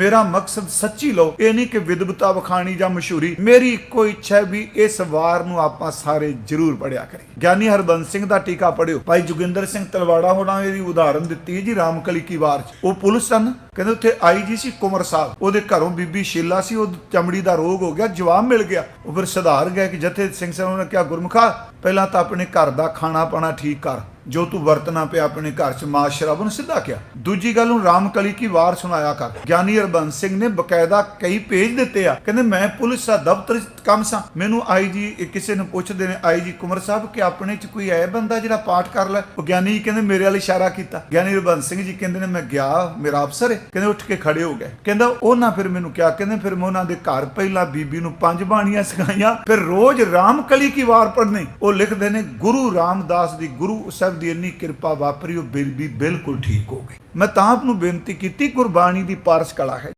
ਮੇਰਾ ਮਕਸਦ ਸੱਚੀ ਲਓ, ਇਹ ਨਹੀਂ ਕਿ ਵਿਦਵਤਾ ਵਿਖਾਣੀ ਜਾਂ ਮਸ਼ਹੂਰੀ। ਮੇਰੀ ਇੱਕੋ ਇੱਛਾ ਵੀ ਇਸ ਵਾਰ ਨੂੰ ਆਪਾਂ ਸਾਰੇ ਜ਼ਰੂਰ ਪੜਿਆ ਕਰੀਏ। ਗਿਆਨੀ ਹਰਬੰਸ ਸਿੰਘ ਦਾ ਟੀਕਾ ਪੜਿਓ ਭਾਈ ਜੋਗਿੰਦਰ ਸਿੰਘ ਤਲਵਾੜਾ ਹੋਣਾ ਇਹਦੀ ਉਦਾਹਰਨ ਦਿੱਤੀ ਹੈ ਜੀ ਰਾਮਕਲੀ ਕੀ ਵਾਰ ਚ। ਉਹ ਪੁਲਿਸ ਸਨ। ਕਹਿੰਦੇ ਉੱਥੇ ਆਈ ਜੀ ਸੀ ਕੁਮਰ ਸਾਹਿਬ। ਉਹਦੇ ਘਰੋਂ ਬੀਬੀ ਸ਼ੀਲਾ ਸੀ। ਉਹ ਚਮੜੀ ਦਾ ਰੋਗ ਹੋ ਗਿਆ, ਜਵਾਬ ਮਿਲ ਗਿਆ। ਉਹ ਫਿਰ ਸੁਧਾਰ ਗਿਆ ਕਿ ਜਥੇ ਸਿੰਘ ਸਾਹਿਬ ਨੇ ਕਿਹਾ, ਗੁਰਮੁਖਾ, ਪਹਿਲਾਂ ਤਾਂ ਆਪਣੇ ਘਰ ਦਾ ਖਾਣਾ ਪਾਣਾ ਠੀਕ ਕਰ। ਜੋ ਤੂੰ ਵਰਤਣਾ ਪਿਆ ਆਪਣੇ ਘਰ ਚ ਮਾਂ ਸ਼ਰਾਬ ਨੂੰ ਸਿੱਧਾ ਕਿਹਾ। ਦੂਜੀ ਗੱਲ ਨੂੰ ਰਾਮਕਲੀ ਕੀ ਵਾਰ ਸੁਣਾਇਆ ਕਰ। ਗਿਆਨੀ ਹਰਬੰਸ ਸਿੰਘ ਨੇ ਬਕਾਇਦਾ ਕਈ ਪੇਜ ਦਿੱਤੇ ਆ। ਕਹਿੰਦੇ, ਮੈਂ ਪੁਲਿਸ ਦਾ ਦਫ਼ਤਰ ਕੰਮ ਸਾਂ। ਮੈਨੂੰ ਆਈ ਕਿਸੇ ਨੂੰ ਪੁੱਛਦੇ ਨੇ, ਆਈ ਕੁਮਰ ਸਾਹਿਬ ਕਿ ਆਪਣੇ ਚ ਕੋਈ ਹੈ ਬੰਦਾ ਜਿਹੜਾ ਪਾਠ ਕਰ ਲੈ? ਉਹ ਗਿਆਨੀ ਕਹਿੰਦੇ, ਮੇਰੇ ਵੱਲ ਇਸ਼ਾਰਾ ਕੀਤਾ। ਗਿਆਨੀ ਹਰਬੰਸ ਸਿੰਘ ਜੀ ਕਹਿੰਦੇ ਨੇ, ਮੈਂ ਗਿਆ, ਮੇਰਾ ਅਫਸਰ ਹੈ ਕਹਿੰਦੇ, ਉੱਠ ਕੇ ਖੜੇ ਹੋ ਗਏ। ਕਹਿੰਦਾ, ਉਹਨਾਂ ਫਿਰ ਮੈਨੂੰ ਕਿਹਾ, ਕਹਿੰਦੇ, ਫਿਰ ਮੈਂ ਉਹਨਾਂ ਦੇ ਘਰ ਪਹਿਲਾਂ ਬੀਬੀ ਨੂੰ ਪੰਜ ਬਾਣੀਆਂ ਸਿਖਾਈਆਂ, ਫਿਰ ਰੋਜ਼ ਰਾਮਕਲੀ ਕੀ ਵਾਰ ਪੜ੍ਹਨੀ? ਉਹ ਲਿਖਦੇ ਨੇ, ਗੁਰੂ ਰਾਮਦਾਸ ਦੀ ਗੁਰੂ ਸਾਹਿਬ ਦੀ ਇੰਨੀ ਕਿਰਪਾ ਵਾਪਰੀ, ਉਹ ਬੀਬੀ ਬਿਲਕੁਲ ਠੀਕ ਹੋ ਗਈ। ਮੈਂ ਤਾਂ ਆਪ ਨੂੰ ਬੇਨਤੀ ਕੀਤੀ, ਗੁਰਬਾਣੀ ਦੀ ਪਾਰਸ ਕਲਾ ਹੈ।